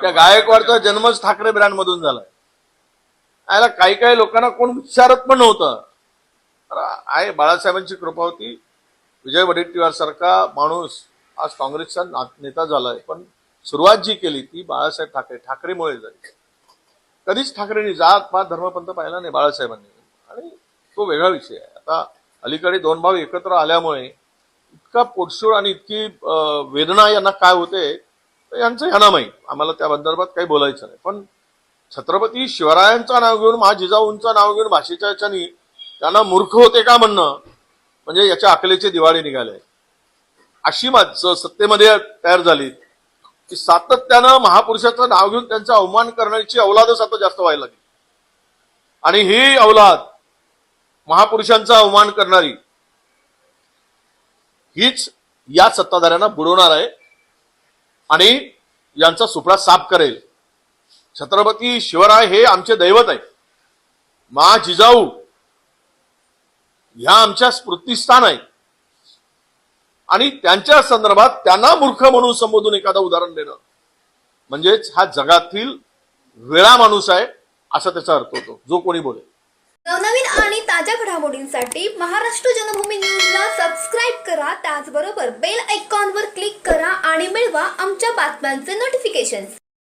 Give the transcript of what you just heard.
त्या गायकवाडचा जन्मच ठाकरे ब्रँड मधून झालाय. आयला काही काही लोकांना कोण विचारत पण नव्हतं. आहे बाळासाहेबांची कृपा होती. विजय वडेट्टीवार सारखा माणूस आज काँग्रेसचा ना- नेता झालाय. पण सुरुवात जी केली ती बाळासाहेब ठाकरे ठाकरेमुळे झाली. कधीच ठाकरेंनी जात पात धर्मपंथ पाहिला नाही बाळासाहेबांनी. आणि तो वेगळा विषय आहे. आता अलीकडे दोन भाव एकत्र आल्यामुळे इतका पोटसूळ आणि इतकी वेदना यांना काय होते यांचं यांना माहीत आम्हाला त्या संदर्भात काही बोलायचं नाही. पण छत्रपती शिवरायांचं नाव घेऊन महाजिजाऊंचं नाव घेऊन भाषेच्या याच्यानी त्यांना मूर्ख होते का म्हणणं? म्हणजे याच्या अकलेचे दिवाळे निघाले अशी माणसं सत्तेमध्ये तयार झाली की सातत्यानं महापुरुषाचं नाव घेऊन त्यांचा अवमान करण्याची अवलादच आता जास्त व्हायला लागली. आणि ही अवलाद महापुरुषांचा अवमान करणारी हीच या सत्ताधाऱ्यांना बुडवणार आहे. आणि यांचा सुपडा साफ करेल. छत्रपती शिवराय हे आमचे दैवत आहे मा जिजाऊ ह्या आमच्या स्मृतीस्थान आहे आणि त्यांच्या संदर्भात त्यांना मूर्ख म्हणून संबोधून एखादं उदाहरण देणं. म्हणजेच हा जगातील वेळा माणूस आहे असा त्याचा अर्थ होतो. जो कोणी बोले नवनवीन आणि ताज्या घडामोडींसाठी महाराष्ट्र जनभूमी न्यूजला सबस्क्राईब करा. त्याचबरोबर बेल आयकॉनवर क्लिक करा. आणि मिळवा आमच्या बातम्यांचे नोटिफिकेशन्स